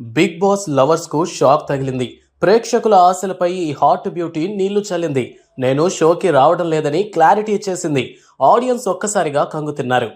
Big boss లవర్స్కు shock తగిలింది. ప్రేక్షకుల ఆశలపై ఈ హాట్ బ్యూటీ నీళ్ళు చల్లింది. నేను షోకి రావడం లేదని క్లారిటీ ఇచ్చేసింది. ఆడియన్స్ ఒక్కసారిగా కంగుతిన్నారు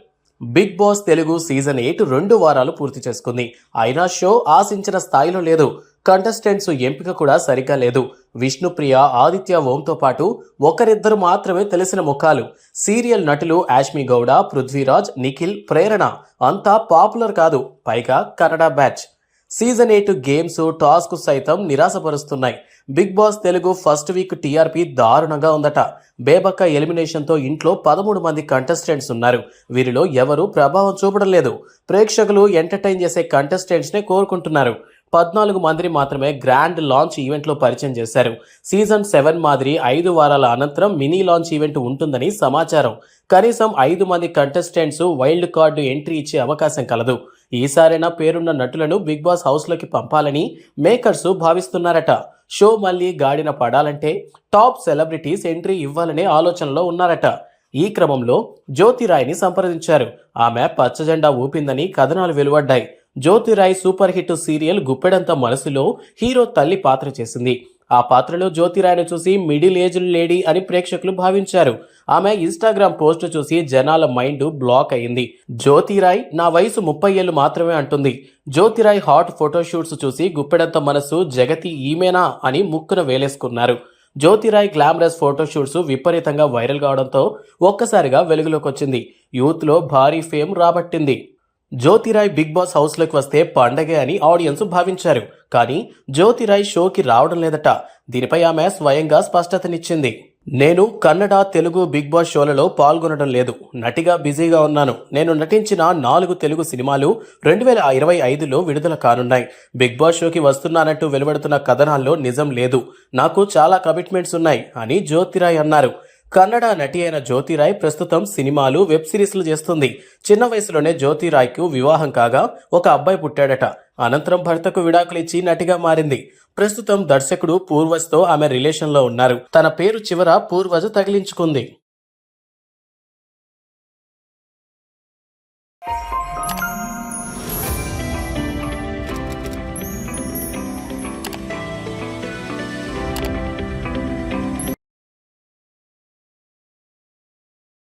Bigg Boss Telugu season eight రెండు వారాలు పూర్తి చేసుకుంది. అయినా షో ఆశించిన స్థాయిలో లేదు. కంటెస్టెంట్స్ ఎంపిక కూడా సరిగ్గా లేదు. విష్ణుప్రియ ఆదిత్య ఓంతో పాటు ఒకరిద్దరు మాత్రమే తెలిసిన ముఖాలు. సీరియల్ నటులు యాష్మి గౌడ పృథ్వీరాజ్ నిఖిల్ ప్రేరణ అంతా పాపులర్ కాదు. పైగా Kannada batch. Season eight games task సైతం నిరాశపరుస్తున్నాయి. Bigg Boss Telugu first week TRP దారుణంగా ఉందట. బేబక్క ఎలిమినేషన్తో ఇంట్లో పదమూడు మంది కంటెస్టెంట్స్ ఉన్నారు. వీరిలో ఎవరూ ప్రభావం చూపడం లేదు ప్రేక్షకులు ఎంటర్టైన్ చేసే కంటెస్టెంట్స్ నే కోరుకుంటున్నారు. పద్నాలుగు మందిని మాత్రమే గ్రాండ్ లాంచ్ ఈవెంట్లో పరిచయం చేశారు. సీజన్ సెవెన్ మాదిరి ఐదు వారాల అనంతరం మినీ లాంచ్ ఈవెంట్ ఉంటుందని సమాచారం. కనీసం ఐదు మంది కంటెస్టెంట్స్ వైల్డ్ కార్డు ఎంట్రీ ఇచ్చే అవకాశం కలదు. ఈసారైనా పేరున్న నటులను బిగ్ బాస్ హౌస్లోకి పంపాలని మేకర్స్ భావిస్తున్నారట. షో మళ్ళీ గాడిన పడాలంటే టాప్ సెలబ్రిటీస్ ఎంట్రీ ఇవ్వాలనే ఆలోచనలో ఉన్నారట. ఈ క్రమంలో జ్యోతిరాయ్ని సంప్రదించారు. ఆమె పచ్చజెండా ఊపిందని కథనాలు వెలువడ్డాయి. జ్యోతిరాయ్ సూపర్ హిట్ సీరియల్ గుప్పెడంత మనసులో హీరో తల్లి పాత్ర చేసింది. ఆ పాత్రలో జ్యోతిరాయ్ను చూసి మిడిల్ ఏజ్ లేడీ అని ప్రేక్షకులు భావించారు. ఆమె ఇన్స్టాగ్రామ్ పోస్ట్ చూసి జనాల మైండ్ బ్లాక్ అయింది. జ్యోతిరాయ్ నా వయసు ముప్పై ఏళ్ళు మాత్రమే అంటుంది. జ్యోతిరాయ్ హాట్ ఫోటోషూట్స్ చూసి గుప్పెడంత మనసు జగతి ఈమెనా అని ముక్కున వేలేసుకున్నారు. జ్యోతిరాయ్ గ్లామరస్ ఫోటోషూట్స్ విపరీతంగా వైరల్ కావడంతో ఒక్కసారిగా వెలుగులోకి వచ్చింది యూత్లో భారీ ఫేమ్ రాబట్టింది. జ్యోతిరాయ్ బిగ్ బాస్ హౌస్లోకి వస్తే పండగే అని ఆడియన్స్ భావించారు. కానీ జ్యోతిరాయ్ షోకి రావడం లేదట. దీనిపై ఆమె స్వయంగా స్పష్టతనిచ్చింది. నేను కన్నడ తెలుగు బిగ్ బాస్ షోలలో పాల్గొనడం లేదు. నటిగా బిజీగా ఉన్నాను. నేను నటించిన నాలుగు తెలుగు సినిమాలు రెండు వేల ఇరవై ఐదులో విడుదల కానున్నాయి. బిగ్ బాస్ షోకి వస్తున్నానంటూ వెలువడుతున్న కథనాల్లో నిజం లేదు. నాకు చాలా కమిట్మెంట్స్ ఉన్నాయి అని జ్యోతిరాయ్ అన్నారు. కన్నడ నటి అయిన జ్యోతిరాయ్ ప్రస్తుతం సినిమాలు వెబ్ సిరీస్లు చేస్తుంది. చిన్న వయసులోనే జ్యోతిరాయ్కు వివాహం కాగా ఒక అబ్బాయి పుట్టాడట. అనంతరం భర్తకు విడాకులిచ్చి నటిగా మారింది. ప్రస్తుతం దర్శకుడు పూర్వజ్తో ఆమె రిలేషన్లో ఉన్నారు. తన పేరు చివర పూర్వజ్ తగిలించుకుంది. you